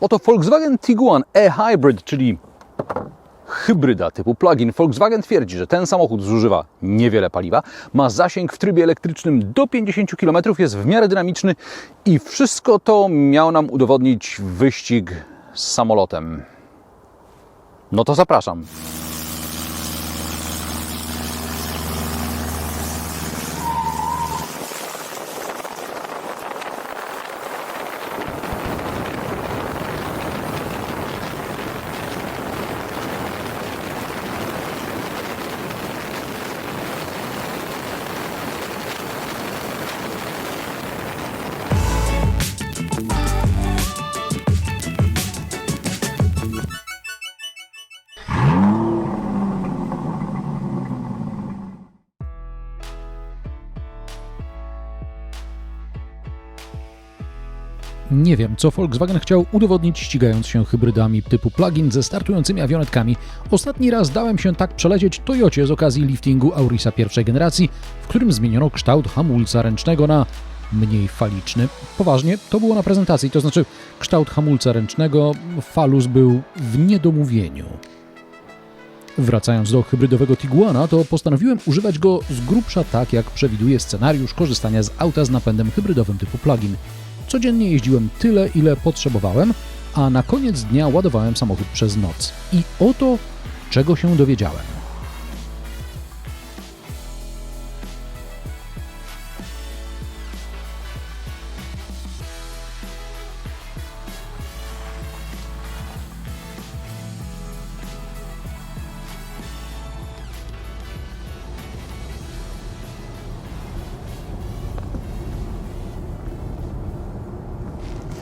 Oto Volkswagen Tiguan e-Hybrid, czyli hybryda typu plug-in. Volkswagen twierdzi, że ten samochód zużywa niewiele paliwa, ma zasięg w trybie elektrycznym do 50 km, jest w miarę dynamiczny i wszystko to miał nam udowodnić wyścig z samolotem. No to zapraszam. Nie wiem, co Volkswagen chciał udowodnić ścigając się hybrydami typu plug-in ze startującymi awionetkami. Ostatni raz dałem się tak przelecieć Toyocie z okazji liftingu Aurisa pierwszej generacji, w którym zmieniono kształt hamulca ręcznego na mniej faliczny. Poważnie, to było na prezentacji, to znaczy kształt hamulca ręcznego, falus był w niedomówieniu. Wracając do hybrydowego Tiguana, to postanowiłem używać go z grubsza tak, jak przewiduje scenariusz korzystania z auta z napędem hybrydowym typu plug-in. Codziennie jeździłem tyle, ile potrzebowałem, a na koniec dnia ładowałem samochód przez noc. I oto czego się dowiedziałem.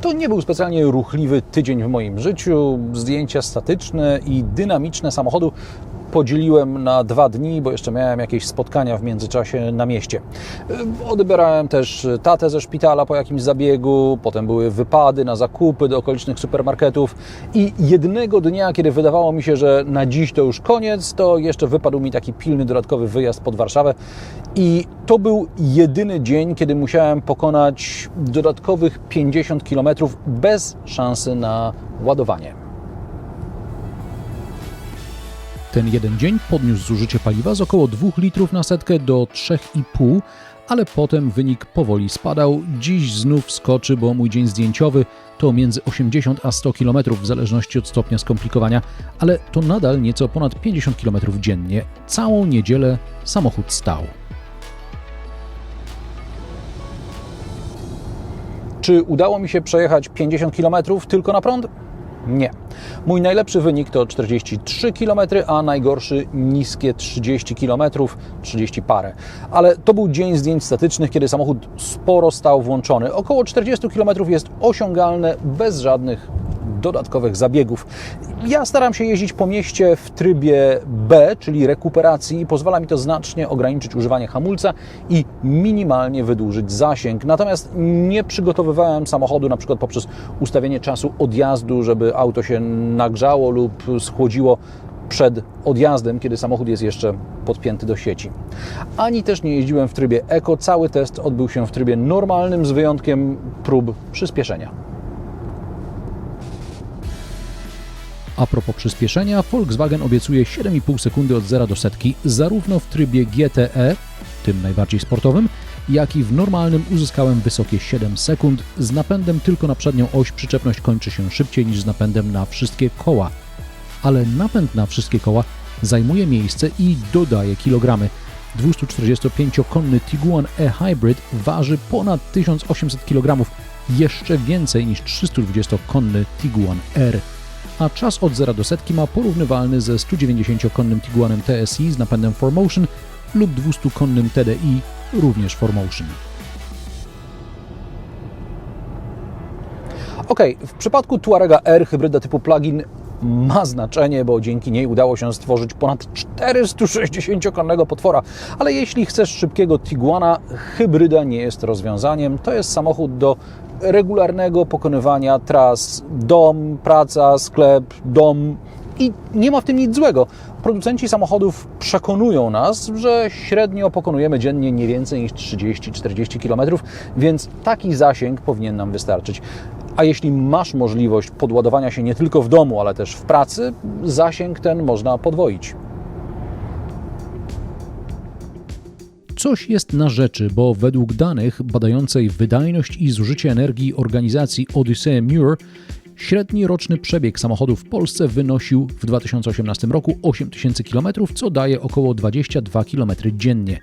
To nie był specjalnie ruchliwy tydzień w moim życiu. Zdjęcia statyczne i dynamiczne samochodu podzieliłem na dwa dni, bo jeszcze miałem jakieś spotkania w międzyczasie na mieście. Odbierałem też tatę ze szpitala po jakimś zabiegu, potem były wypady na zakupy do okolicznych supermarketów i jednego dnia, kiedy wydawało mi się, że na dziś to już koniec, to jeszcze wypadł mi taki pilny dodatkowy wyjazd pod Warszawę i to był jedyny dzień, kiedy musiałem pokonać dodatkowych 50 km bez szansy na ładowanie. Ten jeden dzień podniósł zużycie paliwa z około 2 litrów na setkę do 3,5, ale potem wynik powoli spadał. Dziś znów skoczy, bo mój dzień zdjęciowy to między 80 a 100 km w zależności od stopnia skomplikowania, ale to nadal nieco ponad 50 km dziennie. Całą niedzielę samochód stał. Czy udało mi się przejechać 50 km tylko na prąd? Nie. Mój najlepszy wynik to 43 km, a najgorszy niskie 30 km, 30 parę. Ale to był dzień zdjęć statycznych, kiedy samochód sporo stał włączony. Około 40 km jest osiągalne bez żadnych dodatkowych zabiegów. Ja staram się jeździć po mieście w trybie B, czyli rekuperacji i pozwala mi to znacznie ograniczyć używanie hamulca i minimalnie wydłużyć zasięg. Natomiast nie przygotowywałem samochodu na przykład poprzez ustawienie czasu odjazdu, żeby auto się nagrzało lub schłodziło przed odjazdem, kiedy samochód jest jeszcze podpięty do sieci. Ani też nie jeździłem w trybie Eco. Cały test odbył się w trybie normalnym, z wyjątkiem prób przyspieszenia. A propos przyspieszenia, Volkswagen obiecuje 7,5 sekundy od 0 do setki, zarówno w trybie GTE, tym najbardziej sportowym, jak i w normalnym uzyskałem wysokie 7 sekund. Z napędem tylko na przednią oś przyczepność kończy się szybciej niż z napędem na wszystkie koła. Ale napęd na wszystkie koła zajmuje miejsce i dodaje kilogramy. 245-konny Tiguan e-Hybrid waży ponad 1800 kg, jeszcze więcej niż 320-konny Tiguan R a czas od 0 do setki ma porównywalny ze 190-konnym Tiguanem TSI z napędem 4Motion lub 200-konnym TDI również 4Motion. Ok, w przypadku Tuarega R hybryda typu plug-in ma znaczenie, bo dzięki niej udało się stworzyć ponad 460-konnego potwora. Ale jeśli chcesz szybkiego Tiguana, hybryda nie jest rozwiązaniem. To jest samochód do regularnego pokonywania tras dom, praca, sklep, dom i nie ma w tym nic złego. Producenci samochodów przekonują nas, że średnio pokonujemy dziennie nie więcej niż 30-40 km, więc taki zasięg powinien nam wystarczyć. A jeśli masz możliwość podładowania się nie tylko w domu, ale też w pracy, zasięg ten można podwoić. Coś jest na rzeczy, bo według danych badającej wydajność i zużycie energii organizacji Odyssey Muir, średni roczny przebieg samochodu w Polsce wynosił w 2018 roku 8000 km, co daje około 22 km dziennie.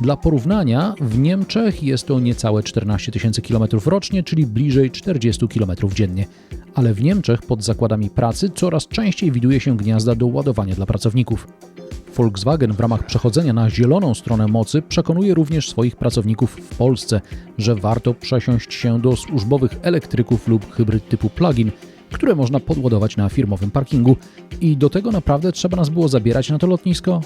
Dla porównania, w Niemczech jest to niecałe 14 tysięcy km rocznie, czyli bliżej 40 km dziennie. Ale w Niemczech pod zakładami pracy coraz częściej widuje się gniazda do ładowania dla pracowników. Volkswagen w ramach przechodzenia na zieloną stronę mocy przekonuje również swoich pracowników w Polsce, że warto przesiąść się do służbowych elektryków lub hybryd typu plug-in, które można podładować na firmowym parkingu. I do tego naprawdę trzeba nas było zabierać na to lotnisko?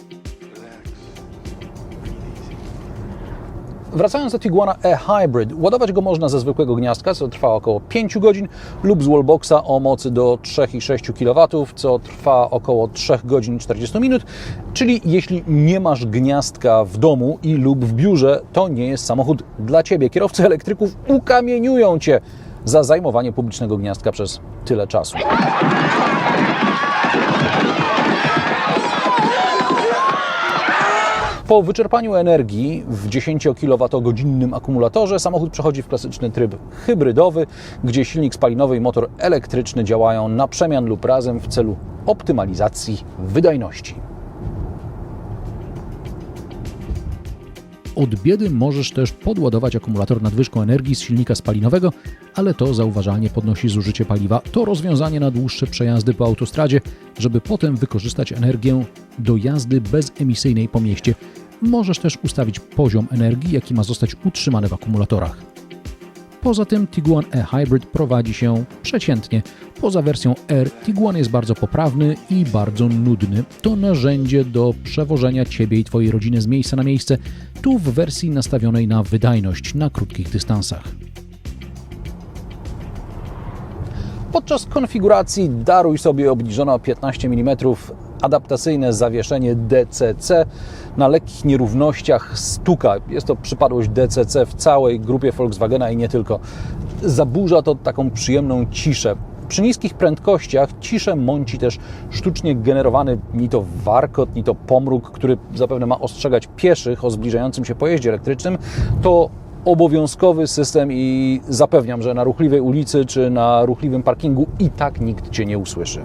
Wracając do Tiguana e-Hybrid, ładować go można ze zwykłego gniazdka, co trwa około 5 godzin, lub z wallboxa o mocy do 3,6 kW, co trwa około 3 godzin 40 minut. Czyli jeśli nie masz gniazdka w domu i lub w biurze, to nie jest samochód dla Ciebie. Kierowcy elektryków ukamieniują Cię za zajmowanie publicznego gniazdka przez tyle czasu. Po wyczerpaniu energii w 10 kWh akumulatorze samochód przechodzi w klasyczny tryb hybrydowy, gdzie silnik spalinowy i motor elektryczny działają na przemian lub razem w celu optymalizacji wydajności. Od biedy możesz też podładować akumulator nadwyżką energii z silnika spalinowego, ale to zauważalnie podnosi zużycie paliwa. To rozwiązanie na dłuższe przejazdy po autostradzie, żeby potem wykorzystać energię do jazdy bezemisyjnej po mieście. Możesz też ustawić poziom energii, jaki ma zostać utrzymany w akumulatorach. Poza tym Tiguan e-Hybrid prowadzi się przeciętnie. Poza wersją R, Tiguan jest bardzo poprawny i bardzo nudny. To narzędzie do przewożenia Ciebie i Twojej rodziny z miejsca na miejsce, tu w wersji nastawionej na wydajność na krótkich dystansach. Podczas konfiguracji daruj sobie obniżone o 15 mm adaptacyjne zawieszenie DCC na lekkich nierównościach stuka. Jest to przypadłość DCC w całej grupie Volkswagena i nie tylko. Zaburza to taką przyjemną ciszę. Przy niskich prędkościach ciszę mąci też sztucznie generowany ni to warkot, ni to pomruk, który zapewne ma ostrzegać pieszych o zbliżającym się pojeździe elektrycznym. To obowiązkowy system i zapewniam, że na ruchliwej ulicy czy na ruchliwym parkingu i tak nikt Cię nie usłyszy.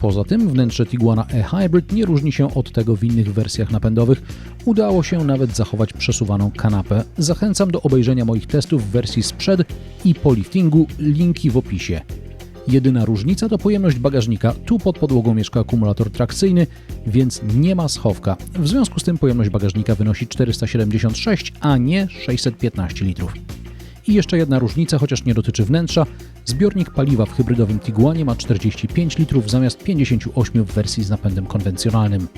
Poza tym wnętrze Tiguana e-Hybrid nie różni się od tego w innych wersjach napędowych. Udało się nawet zachować przesuwaną kanapę. Zachęcam do obejrzenia moich testów w wersji sprzed i po liftingu, linki w opisie. Jedyna różnica to pojemność bagażnika. Tu pod podłogą mieszka akumulator trakcyjny, więc nie ma schowka. W związku z tym pojemność bagażnika wynosi 476, a nie 615 litrów. I jeszcze jedna różnica, chociaż nie dotyczy wnętrza. Zbiornik paliwa w hybrydowym Tiguanie ma 45 litrów zamiast 58 w wersji z napędem konwencjonalnym.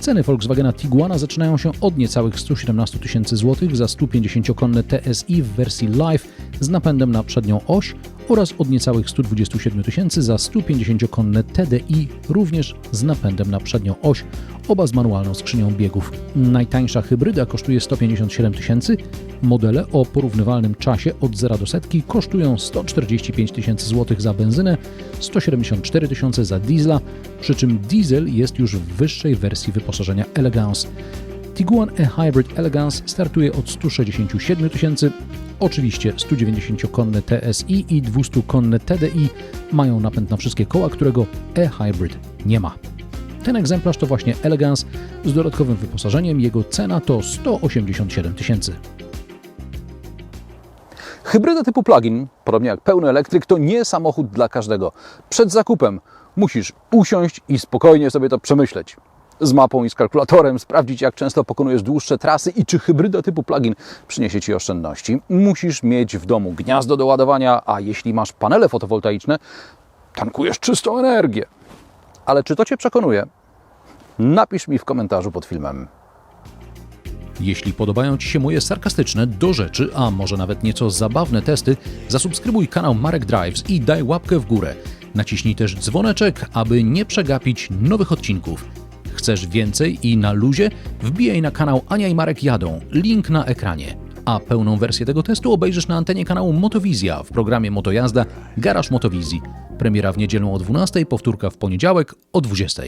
Ceny Volkswagena Tiguana zaczynają się od niecałych 117 tysięcy złotych za 150-konne TSI w wersji Live z napędem na przednią oś oraz od niecałych 127 tysięcy za 150-konne TDI również z napędem na przednią oś, oba z manualną skrzynią biegów. Najtańsza hybryda kosztuje 157 tysięcy, modele o porównywalnym czasie od 0 do setki kosztują 145 tysięcy złotych za benzynę, 174 tysiące za diesla, przy czym diesel jest już w wyższej wersji wyposażenia Elegance. Tiguan e-Hybrid Elegance startuje od 167 tysięcy. Oczywiście 190-konne TSI i 200-konne TDI mają napęd na wszystkie koła, którego e-Hybrid nie ma. Ten egzemplarz to właśnie Elegance z dodatkowym wyposażeniem. Jego cena to 187 tysięcy. Hybryda typu plug-in, podobnie jak pełny elektryk, to nie samochód dla każdego. Przed zakupem musisz usiąść i spokojnie sobie to przemyśleć. Z mapą i z kalkulatorem sprawdzić, jak często pokonujesz dłuższe trasy i czy hybryda typu plug-in przyniesie Ci oszczędności. Musisz mieć w domu gniazdo do ładowania, a jeśli masz panele fotowoltaiczne, tankujesz czystą energię. Ale czy to Cię przekonuje? Napisz mi w komentarzu pod filmem. Jeśli podobają Ci się moje sarkastyczne, do rzeczy, a może nawet nieco zabawne testy, zasubskrybuj kanał Marek Drives i daj łapkę w górę. Naciśnij też dzwoneczek, aby nie przegapić nowych odcinków. Chcesz więcej i na luzie? Wbijaj na kanał Ania i Marek jadą, link na ekranie. A pełną wersję tego testu obejrzysz na antenie kanału Motowizja w programie Motojazda Garaż Motowizji. Premiera w niedzielę o 12, powtórka w poniedziałek o 20.